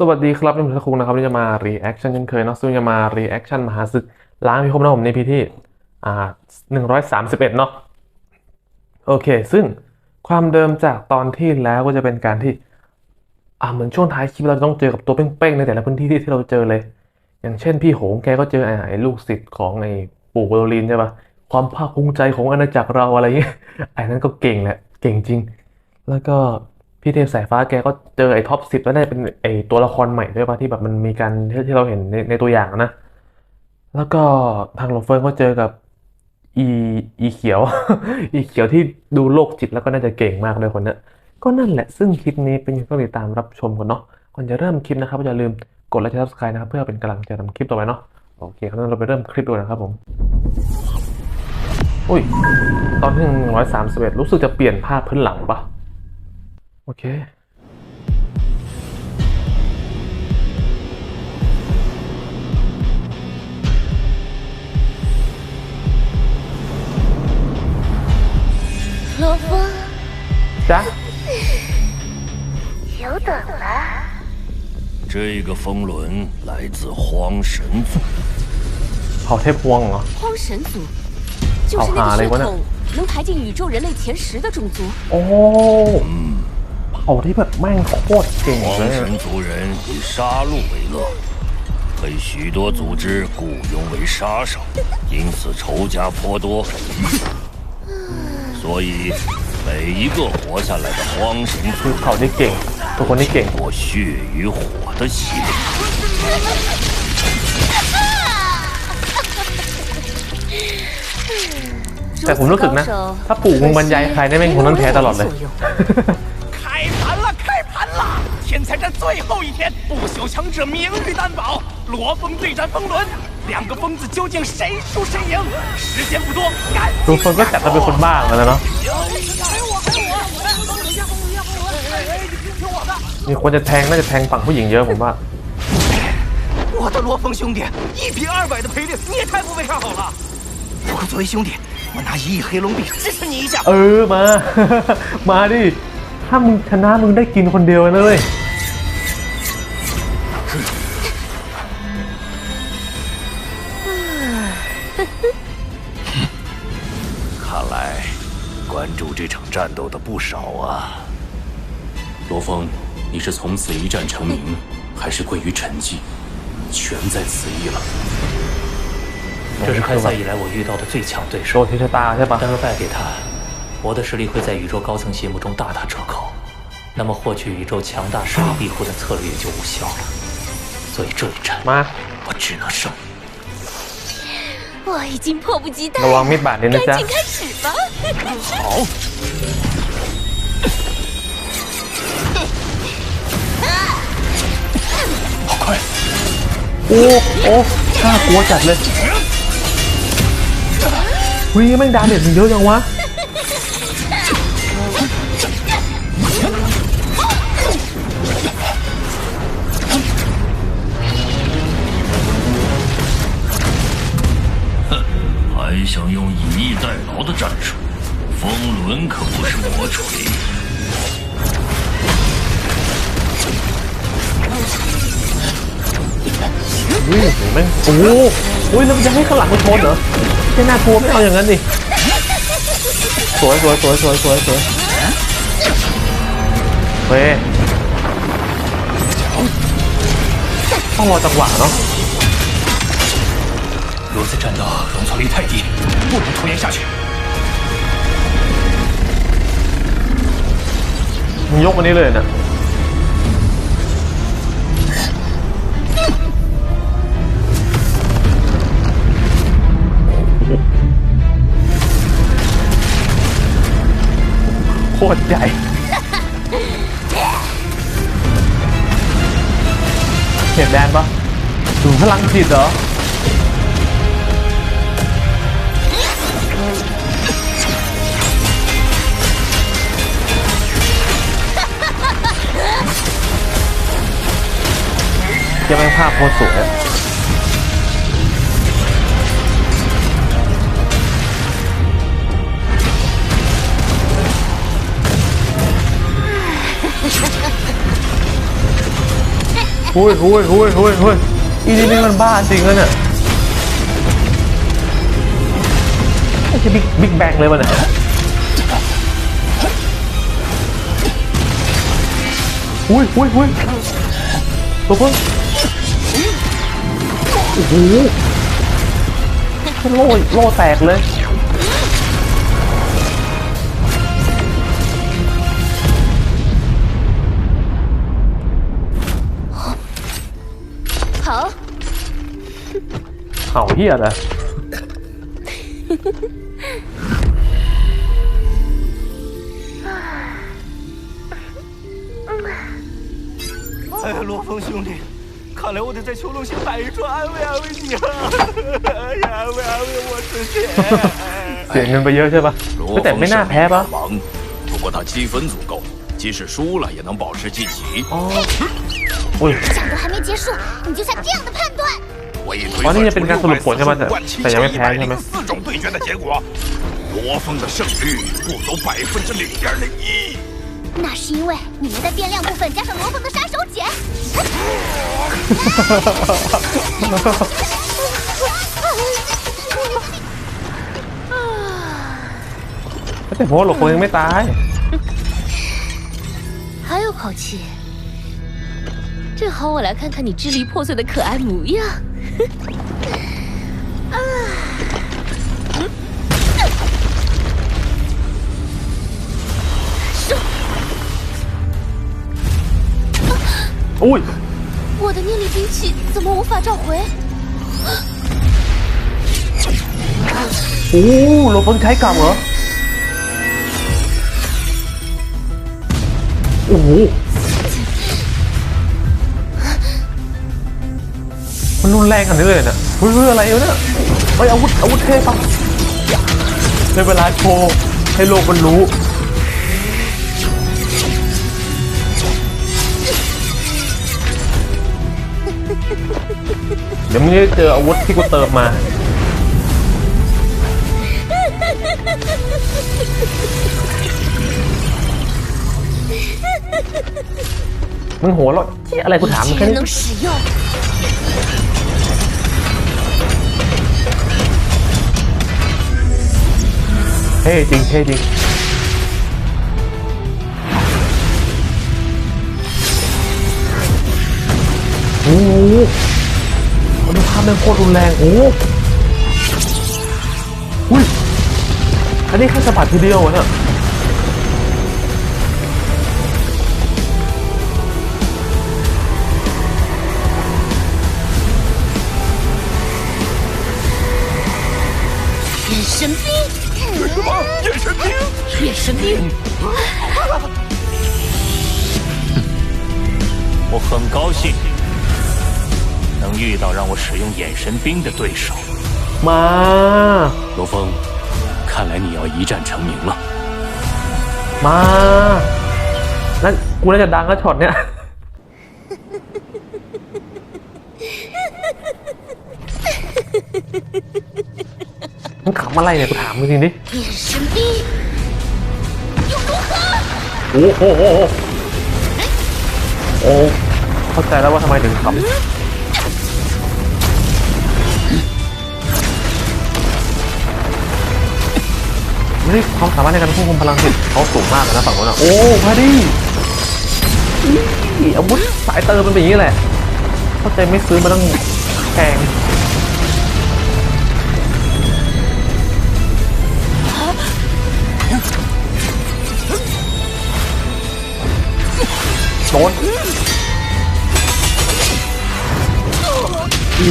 สวัสดีครับนี่ผมทักคุงนะครับนนี้จะมา reaction เช่นเคยเนาะซึ่งจะมา reaction มหาศึกล้างพิภพนะผมในพีที่อ่าหนึ่งร้อยสามสิบเอ็ดเนาะโอเค ซึ่งความเดิมจากตอนที่แล้วก็จะเป็นการที่ อ่าเหมือนช่วงท้ายคลิปเราจะต้องเจอกับตัวเป้งๆในแต่ละพื้นที่ที่เราเจอเลย อย่างเช่นพี่โหงแกก็เจอไอ้ไอ้ลูกศิษย์ของไอ้ปู่บโลลินใช่ปะความภาคภูมิใจของอาณาจักรเราอะไรเงี้ยไอ้นั้นก็เก่งแหละเก่งจริง แล้วก็ พี่เทพสายฟ้าแกก็เจอไอ้ท็อปสิบแล้วได้เป็นไอ้ตัวละครใหม่ด้วยป่ะที่แบบมันมีการที่ที่เราเห็นในในตัวอย่างนะ แล้วก็ทางหลงเฟิร์นก็เจอกับอีอีเขียว อีเขียวที่ดูโรคจิตแล้วก็น่าจะเก่งมากเลยคนเนี้ยก็นั่นแหละซึ่งคลิปนี้เป็นยังต้องติดตามรับชมกันเนาะก่อนจะเริ่มคลิปนะครับอย่าลืมกดไลค์และ subscribe นะครับเพื่อเป็นกำลังใจทำคลิปต่อไปเนาะโอเคครับเราไปเริ่มคลิปดูนะครับผมอุ้ยตอนที่หนึ่งร้อยสามสิบเอ็ดรู้สึกจะเปลี่ยนภาพพื้นหลังปะ OK。罗峰。啥？久等了。这个风轮来自荒神族。好太棒了！荒神族就是那个血统能排进宇宙人类前十的种族。哦。嗯 เผ่าที่แบบแม่งโคตรเก่ง 荒 เลยอะ 神族人以杀戮为乐，被许多组织雇佣为杀手，因此仇家颇多。所以，每一个活下来的荒神 คือ 族 เผ่าที่เก่งทุกคนที่เก่ง 过血与火的洗礼。 แต่ผมรู้สึกนะ ถ้าปู่มึงบรรยายใครได้แม่งคนนั้นแพ้ตลอดเลย 开盘了，开盘了！天 才战最后一天，不朽强者明日担保。罗峰对战风轮，两个疯子究竟谁输谁赢？时间不多，赶 ทุก 紧 คนก็จัดเราเป็นคนบ้าเหมือนกันนะเนาะมีคนจะแทงน่าจะแทงฝั่งผู้หญิงเยอะผมว่า 我的罗峰兄弟，一比二百的赔率，你也太不被看好了。不过作为兄弟，我拿一亿黑龙币支持你一下 เอ。อมา มาดิ ถ้ามึงชนะมึงได้กินคนเดียวนะเลย 不少啊。罗峰，你是从此一战成名，还是归于沉寂，全在此役了。这是开赛以来我遇到的最强对手，先打去吧。但若败给他，我的实力会在宇宙高层心目中大打折扣，那么获取宇宙强大势力庇护的策略也就无效了。所以这一战，妈，我只能胜。我已经迫不及待了，赶紧开始吧。好。 โอ้โอ้น่ากลัวจัดเลยวิแม่งดาเมจมันเยอะจังวะ 还想用以逸待劳的战术？风轮可不是魔锤。 วิ่งแม่งโอ้โหอุ้ยแล้วมันจะให้ข้างหลังมันชนเหรอไม่น่ากลัวไม่เอาอย่างนั้นดิ สวยสวยสวยสวยสวยสวยเฮ้ยต้องรอจังหวะเนาะ 如此战斗容错率太低，不能拖延下去。 มึงยกมัน โคตรใหญ่เห็นแดนปะถึงพลังจิตเหรอยังแม่ภาพโคตรสวย อะอุ้ยอุ้ยอุ้ยอุ้ยอุ้ยอีนี่นี่มันบ้าจริงเลยเนี่ยไม่ใช่บิ๊กบิ๊กแบงเลยวะเนี่ยอุ้ยอุ้ยอุ้ยตัวเพิ่งโอ้โหโล่โล่แตกเลย 草叶的。哎呀，罗峰兄弟，看来我得在秋冬先摆一桌安慰安慰你了。哎呀，安慰安慰我自己。姐，你们不休息吧？罗峰兄弟，大，不过他积分足够，即使输了也能保持晋级。哦，我想都还没结束，你就下这样的判断。我已推 อ๋อ 算 นี่ 出 จะเป็นการสรุปผลใช่ไหมแต่ 万七 แต่ยัง 千 ไม่ 一 แพ้ 百 ใช่ไหม 零四种对决的结果，罗峰的胜率不足百分之零点零一。那是因为你们在变量部分加上罗峰的杀手锏。 แต่ผมว่าหลบคนยังไม่ตาย 还有口气，正好我来看看你支离破碎的可爱模样。 啊！什？我的念力兵器怎么无法召回？哦，老板太强了！哦。 มันรุนแรงขนาดนี้เลยเนี่ยเฮ้ยอะไรเนี่ยเฮ้ยอาวุธอาวุธเทพปะในเวลาโชว์ให้โลกมันรู้เดี๋ยวมึงจะเจออาวุธที่กูเติมมา มึงหัวเราะเหี้ยอะไรกูถามมึงแค่นี้ ท่จริงเท่จริงโอ้โหมันทำแรงโคตรรุนแรงโอ้อุ้ยอันนี้แค่สะบัดทีเดียวเนี่ย神兵。兵？眼神兵，我很高兴能遇到让我使用眼神兵的对手。 มา 罗峰，看来你要一战成名了。 มา นั่นกูน่าจะดังแล้วช็อตเนี้ย มันขำอะไรเนี่ยกูถามจริงๆดิ 眼神兵，又如何？ โ อ้โหโอ้โหโอ้เข้าใจแล้วว่าทำไมถึงขำนี่ความสามารถในการควบคุมพลังจิตเขาสูงมากเลยนะฝั่งโน้นอะโอ้พอดีอีอาวุธสายเติมมันเป็นอย่างนี้แหละเข้าใจไม่ซื้อมาตั้งแพง ดนโอ้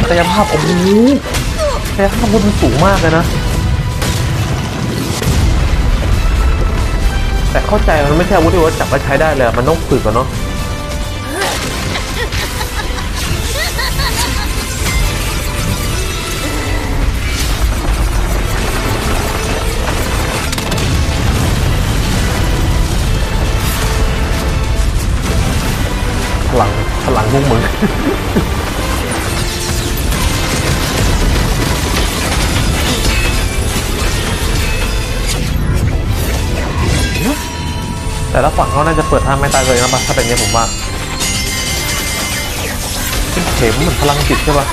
ศักยภาพโอ้โหศักยภาพมันสูงมากเลยนะ แต่เข้าใจมันไม่ใช่อาวุธที่ว่าจับมาใช้ได้เลย มันต้องฝึกอนเนาะ พลังพลังพวกมึงแต่ละฝั่งเขาน่าจะเปิดทางไม่ตายเลยนะปะถ้าเป็นอย่างนี้ผมว่าเข็มเหมือนพลังจิตใช่ปะ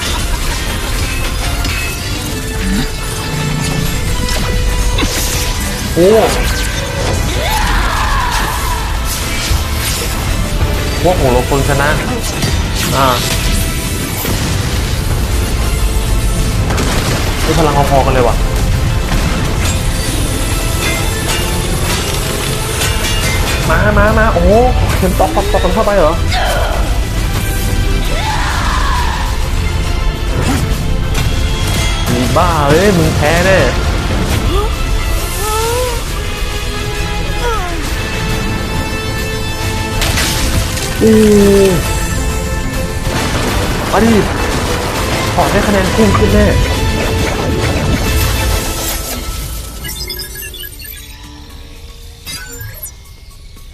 โอ้ พวกของโลคนชนะ อ่านี่พลังพอๆกันเลยว่ะมามามาโอ้โหเข็มตอกตอกตอกกันเข้าไปเหรอมีบ้าเอ้ยมึงแพ้แน่ อู้มาดิขอได้คะแนนพุ่งขึ้นแน่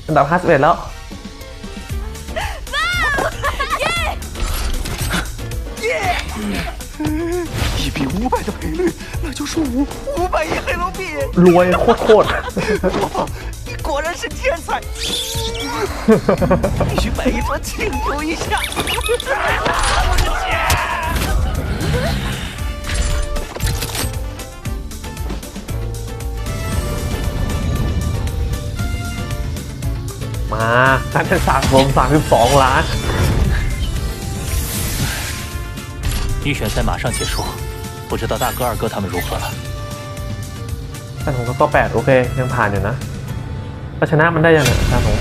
อันดับ 51 แล้ว 一比五百的赔率，那就是五五百亿黑龙币。 รวยโคตร 你果 然是天才，必须摆一桌庆祝一下。我的天！ ๆ มาน่าจะสะสม32 ล้าน 预选赛马上结束，不知道大哥、二哥他们如何了？ แต่ผมก็ก็8โอเค ยังผ่านอยู่นะ เราชนะมันได้ยังไงครับผม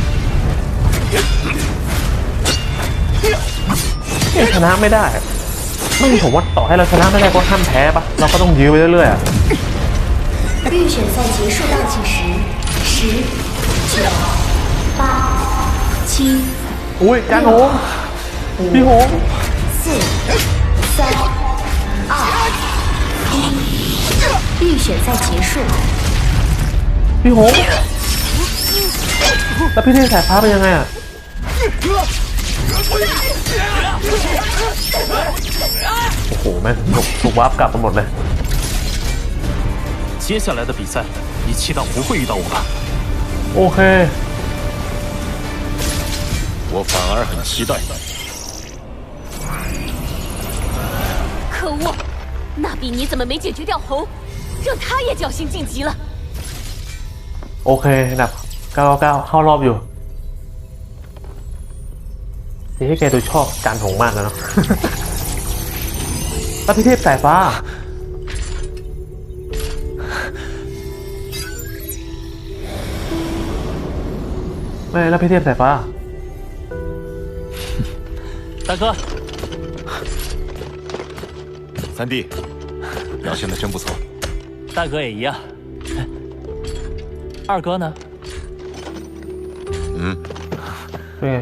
ยังชนะไม่ได้ ไม่ผมว่าต่อให้เราชนะไม่ได้ก็ห้ามแพ้ปะเราก็ต้องยื้อไปเรื่อยๆอะ 预选赛结束倒计时：十、九、八、七、 อุ้ยจานโหงพี่โหง 四、三、二、一。预选赛结束。 พี่โหง แล้วพี่เทพสายฟ้าเป็นยังไงอ่ะ โอ้โหแม่งถูกถูกวาร์ปกลับมาหมดเลย 接下来的比赛，你期待不会遇到我吧？ โอเค 我反而很期待。可恶，那比你怎么没解决掉红，让他也侥幸晋级了。 โอเคอันดับ 999เข้ารอบอยู่เดี๋ยวให้แกดูชอบการหงมากนะเนาะ แล้วพี่เทพสายฟ้า ไม่แล้วพี่เทพสายฟ้า 大哥，三弟，表现的真不错。大哥也一样。二哥呢？ เป็นไง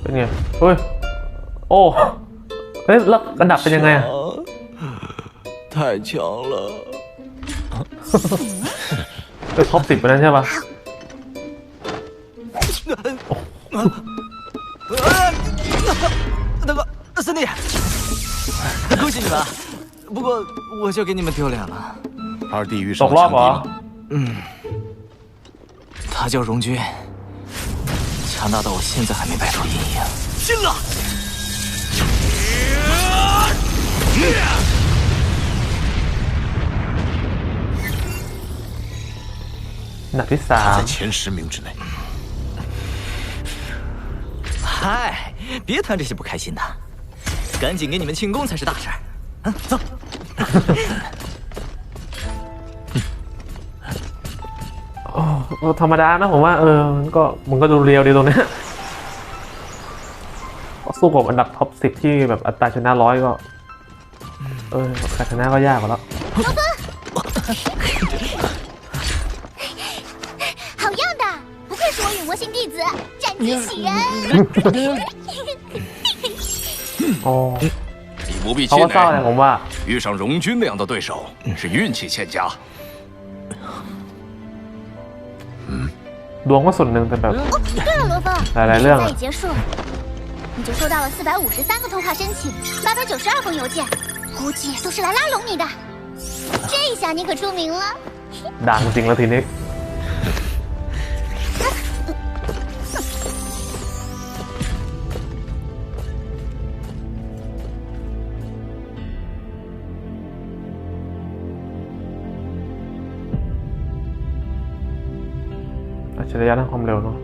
เป็นไง เฮ้ย โอ้ เฮ้ย แล้วอันดับเป็นยังไงอะ 太强了！ เป็นท็อปสิบไปนั้นใช่ปะ 大哥，三弟，恭喜你们！不过我就给你们丢脸了。二弟遇 ต 上 ก 了 รอบ 强 เหร 敌 อ 吗？ 他叫荣军，强大到我现在还没摆脱阴影。拼了！那比赛……他在前十名之内。嗨，别谈这些不开心的，赶紧给你们庆功才是大事儿。嗯，走。 ธรรมดานะผมว่า เออ มันก็มันก็ดูเรียวดีตรงเนี้ยสู้กับอันดับท็อปสิบที่แบบอัตราชนะร้อยก็ เออการชนะก็ยากกว่าแล้ว 好样的！不愧是我永魔星弟子，战绩喜人。 อ๋อ 你不必 เขา 气 ก็เศร้าเลยผ 馁， มว่า 遇上荣军那样的对手是运气欠佳。 ดวงก็ส่วนหนึ่งแต่แบบ 对了，罗峰，来来亮啊赛已结束，你就收到了四百五十三个通话申请，八百九十二封邮件，估计都是来拉拢你的。这一下你可出名了。 ดังจริงแล้วทีนี้ ฉริยะด้านความเร็วเนาะ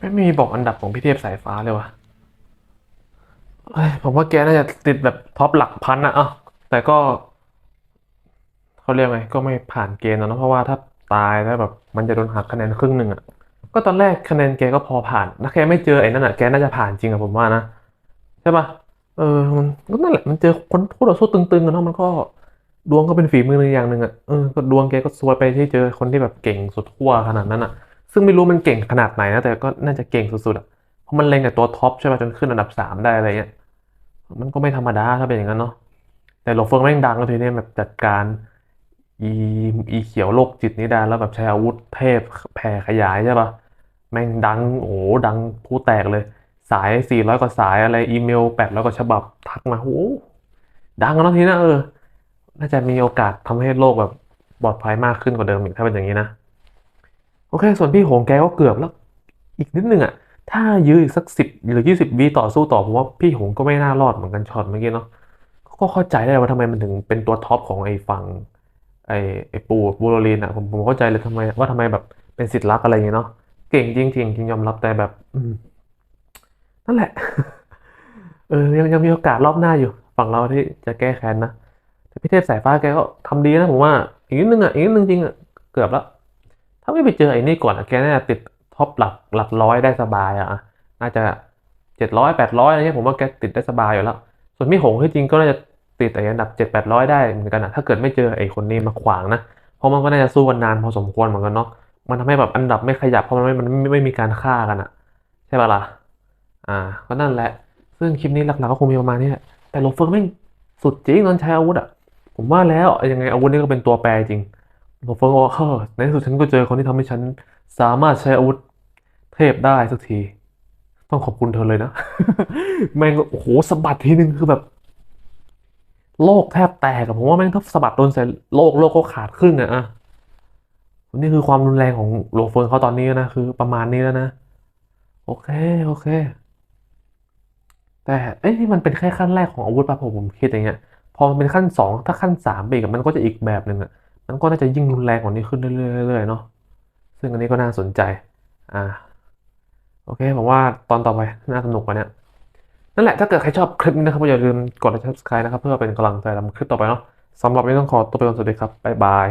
ไม่มีบอกอันดับของพี่เทพสายฟ้าเลยวะผมว่าแกน่าจะติดแบบท็อปหลักพันอะอะแต่ก็ เขาเรียกไงก็ไม่ผ่านเกณฑ์นะเนอะเพราะว่าถ้าตายแล้วแบบมันจะโดนหักคะแนนครึ่งหนึ่งอะก็ตอนแรกคะแนนแกก็พอผ่านถ้าแกไม่เจอไอ้นั่นอะแกน่าจะผ่านจริงอะผมว่านะใช่ปะเออมันก็นั่นแหละมันเจอคนคู่ต่อสู้ตึงๆกันเนาะมันก็ดวงก็เป็นฝีมือในอย่างหนึ่งอะเออก็ดวงแกก็ซวยไปที่เจอคนที่แบบเก่งสุดขั้วขนาดนั้นอะซึ่งไม่รู้มันเก่งขนาดไหนนะแต่ก็น่าจะเก่งสุดๆอะเพราะมันเล็งแต่ตัวท็อปใช่ป่ะจนขึ้นอันดับสามได้อะไรเงี้ยมันก็ไม่ธรรมดาถ้าเป็นอย่างนั้นเนาะแต่หลงเฟิงแม่งดังแล้วทีนี้แบบจัดการ อีอีเขียวโลกจิตนี้ได้แล้วแบบใช้อาวุธเทพแผ่ขยายใช่ป่ะแม่งดังโอ้โหดังผู้แตกเลย สายสี่ร้อยกว่าสายอะไรอีเมลแปดร้อยกว่าฉบับทักมาโอ้ดังแล้วทีนะเออ น่าจะมีโอกาสทำให้โลกแบบปลอดภัยมากขึ้นกว่าเดิมอีกถ้าเป็นอย่างนี้นะโอเค ส่วนพี่โหงแกก็เกือบแล้ว อีกนิดนึงอะถ้ายื้ออีกสักสิบหรือยี่สิบวิต่อสู้ต่อผมว่าพี่โหงก็ไม่น่ารอดเหมือนกันช็อตเมื่อกี้เนาะก็เข้าใจได้ว่าทำไมมันถึงเป็นตัวท็อปของไอ้ฝั่ง ไอ้ไอ้ปูบูโรลีนอะผมผมเข้าใจเลยทำไม ว่าทำไมแบบเป็นสิทธิ์รักอะไรอย่างเงี้ยเนาะเก่งจริงจริงจริงยอมรับแต่แบบ อืนั่นแหละ เออยังยังมีโอกาสรอบหน้าอยู่ ฝั่งเราที่จะแก้แค้นนะแต่พี่เทพสายฟ้าแกก็ทำดีนะผมว่า อีกนิดนึงอะอีกนิดนึงจริงอะเกือบแล้ว ถ้าไม่ไปเจอไอ้นี่ก่อนอะแกน่าจะติดท็อปหลักหลักร้อยได้สบายอะน่าจะเจ็ดร้อยแปดร้อยอะไรเงี้ยผมว่าแกติดได้สบายอยู่แล้ว ส่วนพี่หงที่จริงก็น่าจะ ติดไอ้อันดับเจ็ดแปดร้อยได้เหมือนกันอะถ้าเกิดไม่เจอไอ้คนนี้มาขวางนะ เพราะมันก็น่าจะสู้กันนานพอสมควรเหมือนกันเนาะมันทำให้แบบอันดับไม่ขยับเพราะมันไม่มันไม่ไม่มีการฆ่ากันอะใช่ปะล่ะอ่าก็นั่นแหละ ซึ่งคลิปนี้หลักๆก็คงมีประมาณนี้แหละแต่โลเฟิร์แม่งสุดจริงตอนใช้อาวุธอะผมว่าแล้วยังไงอาวุธนี่ก็เป็นตัวแปรจริงผมฟังว่าเฮ้อในที่สุดฉันก็เจอคนที่ทำให้ฉันสามารถใช้อาวุธเทพได้สักที ต้องขอบคุณเธอเลยนะ แม่งโอ้โหสะบัดทีนึงคือแบบ โลกแทบแตกอะผมว่าแม่งถ้าสะบัดโดนใส่โลกโลกก็ขาดครึ่งอะอะนี่คือความรุนแรงของโลเฟิร์นเขาตอนนี้นะคือประมาณนี้แล้วนะ โอเคโอเค แต่เอ้ยนี่มันเป็นแค่ขั้นแรกของอาวุธป่ะผมผมคิดอย่างเงี้ยพอมันเป็นขั้นสองถ้าขั้นสามไปอีกอะมันก็จะอีกแบบหนึ่งอะมันก็น่าจะยิ่งรุนแรงกว่านี้ขึ้นเรื่อยๆเนาะซึ่งอันนี้ก็น่าสนใจ อ่า โอเคผมว่าตอนต่อไปน่าสนุกกว่านี้ นั่นแหละถ้าเกิดใครชอบคลิปนี้นะครับอย่าลืมกดไลค์ subscribe นะครับ เพื่อเป็นกำลังใจทำคลิปต่อไปเนาะสำหรับวันนี้ต้องขอตัวไปก่อนสวัสดีครับบ๊ายบาย